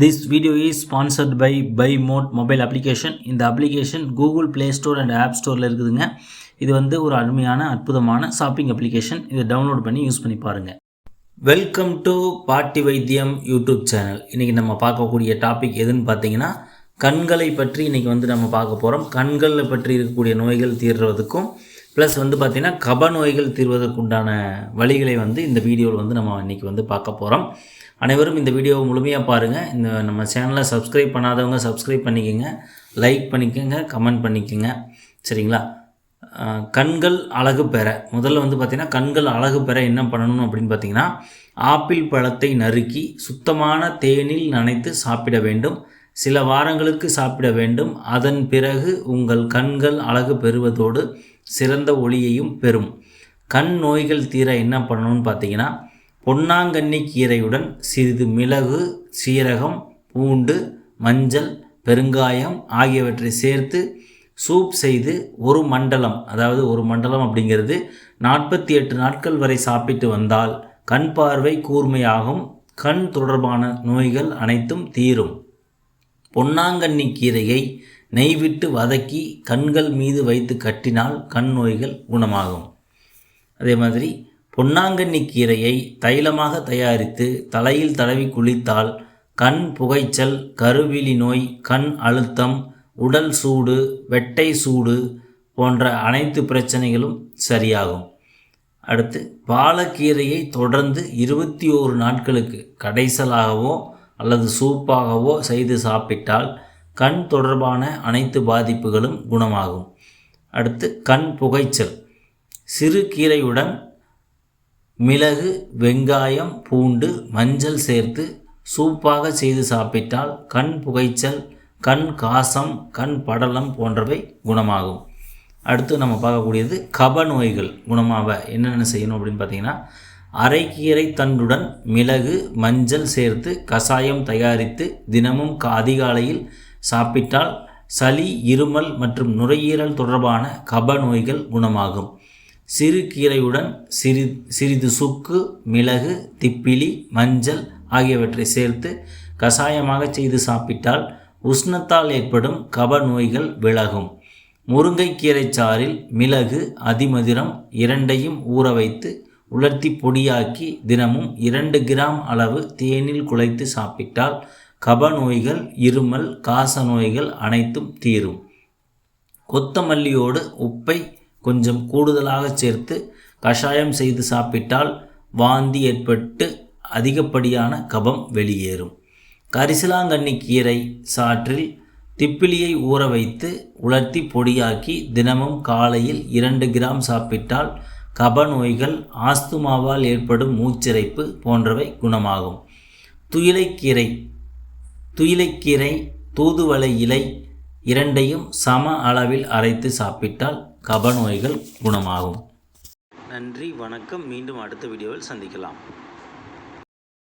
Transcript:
This video is sponsored by by mode mobile application இந்த application Google Play store and app ஸ்டோரில் இருக்குதுங்க. இது வந்து ஒரு அருமையான அற்புதமான ஷாப்பிங் அப்ளிகேஷன் இதை டவுன்லோட் பண்ணி யூஸ் பண்ணி பாருங்கள் வெல்கம் டு பாட்டி வைத்தியம் யூடியூப் சேனல் இன்றைக்கி நம்ம பார்க்கக்கூடிய டாபிக் எதுன்னு பார்த்தீங்கன்னா கண்களை பற்றி இன்றைக்கி வந்து நம்ம பார்க்க போகிறோம் கண்களை பற்றி இருக்கக்கூடிய நோய்கள் தீர்றதுக்கும் ப்ளஸ் வந்து பார்த்திங்கன்னா கப நோய்கள் தீர்வதற்குண்டான வழிகளை வந்து இந்த வீடியோவில் வந்து நம்ம இன்றைக்கி வந்து பார்க்க போகிறோம் அனைவரும் இந்த வீடியோவை முழுமையாக பாருங்கள் இந்த நம்ம சேனலை சப்ஸ்கிரைப் பண்ணாதவங்க சப்ஸ்கிரைப் பண்ணிக்கோங்க. லைக் பண்ணிக்கோங்க கமெண்ட் பண்ணிக்கோங்க. சரிங்களா? கண்கள் அழகு பெற. முதல்ல வந்து பார்த்திங்கன்னா கண்கள் அழகு பெற என்ன பண்ணணும் அப்படின்னு பார்த்தீங்கன்னா ஆப்பிள் பழத்தை நறுக்கி சுத்தமான தேனில் நனைத்து சாப்பிட வேண்டும். சில வாரங்களுக்கு சாப்பிட வேண்டும். அதன் பிறகு உங்கள் கண்கள் அழகு பெறுவதோடு சிறந்த ஒளியையும் பெறும். கண் நோய்கள் தீர என்ன பண்ணணும்னு பார்த்தீங்கன்னா பொன்னாங்கண்ணி கீரையுடன் சிறிது மிளகு சீரகம் பூண்டு மஞ்சள் பெருங்காயம் ஆகியவற்றை சேர்த்து சூப் செய்து ஒரு மண்டலம் அதாவது ஒரு மண்டலம் அப்படிங்கிறது நாற்பத்தி எட்டு நாட்கள் வரை சாப்பிட்டு வந்தால் கண் பார்வை கூர்மையாகும் கண் தொடர்பான நோய்கள் அனைத்தும் தீரும். பொன்னாங்கண்ணி கீரையை நெய் விட்டு வதக்கி கண்கள் மீது வைத்து கட்டினால் கண் நோய்கள் குணமாகும். அதே மாதிரி பொன்னாங்கண்ணி கீரையை தைலமாக தயாரித்து தலையில் தடவி குளித்தால் கண் புகைச்சல் கருவிழி நோய் கண் அழுத்தம் உடல் சூடு வெட்டை சூடு போன்ற அனைத்து பிரச்சனைகளும் சரியாகும். அடுத்து பாலக்கீரையை தொடர்ந்து இருபத்தி ஓரு நாட்களுக்கு கடைசலாகவோ அல்லது சூப்பாகவோ செய்து சாப்பிட்டால் கண் தொடர்பான அனைத்து பாதிப்புகளும் குணமாகும். அடுத்து கண் புகைச்சல். சிறு கீரையுடன் மிளகு வெங்காயம் பூண்டு மஞ்சள் சேர்த்து சூப்பாக செய்து சாப்பிட்டால் கண் புகைச்சல் கண் காசம் கண் படலம் போன்றவை குணமாகும். அடுத்து நம்ம பார்க்கக்கூடியது கப நோய்கள் குணமாக என்னென்ன செய்யணும் அப்படின்னு பார்த்தீங்கன்னா அரைக்கீரை தண்டுடன் மிளகு மஞ்சள் சேர்த்து கசாயம் தயாரித்து தினமும் அதிகாலையில் சாப்பிட்டால் சளி இருமல் மற்றும் நுரையீரல் தொடர்பான கப நோய்கள் குணமாகும். சிறு கீரையுடன் சிறி சிறிது சுக்கு மிளகு திப்பிலி மஞ்சள் ஆகியவற்றை சேர்த்து கஷாயமாக செய்து சாப்பிட்டால் உஷ்ணத்தால் ஏற்படும் கப நோய்கள் விலகும். முருங்கைக்கீரை சாறில் மிளகு அதிமதுரம் இரண்டையும் ஊற வைத்து உலர்த்தி பொடியாக்கி தினமும் இரண்டு கிராம் அளவு தேனில் குழைத்து சாப்பிட்டால் கப நோய்கள் இருமல் காச நோய்கள் அனைத்தும் தீரும். கொத்தமல்லியோடு உப்பை கொஞ்சம் கூடுதலாக சேர்த்து கஷாயம் செய்து சாப்பிட்டால் வாந்தி ஏற்பட்டு அதிகப்படியான கபம் வெளியேறும். கரிசலாங்கண்ணி கீரை சாற்றில் திப்பிலியை ஊற வைத்து உலர்த்தி பொடியாக்கி தினமும் காலையில் இரண்டு கிராம் சாப்பிட்டால் கப நோய்கள் ஆஸ்துமாவால் ஏற்படும் மூச்சிறைப்பு போன்றவை குணமாகும். துயிலைக்கீரை துயிலைக்கீரை தூதுவளை இலை இரண்டையும் சம அளவில் அரைத்து சாப்பிட்டால் கப நோய்கள் குணமாகும். நன்றி வணக்கம். மீண்டும் அடுத்த வீடியோவில் சந்திக்கலாம்.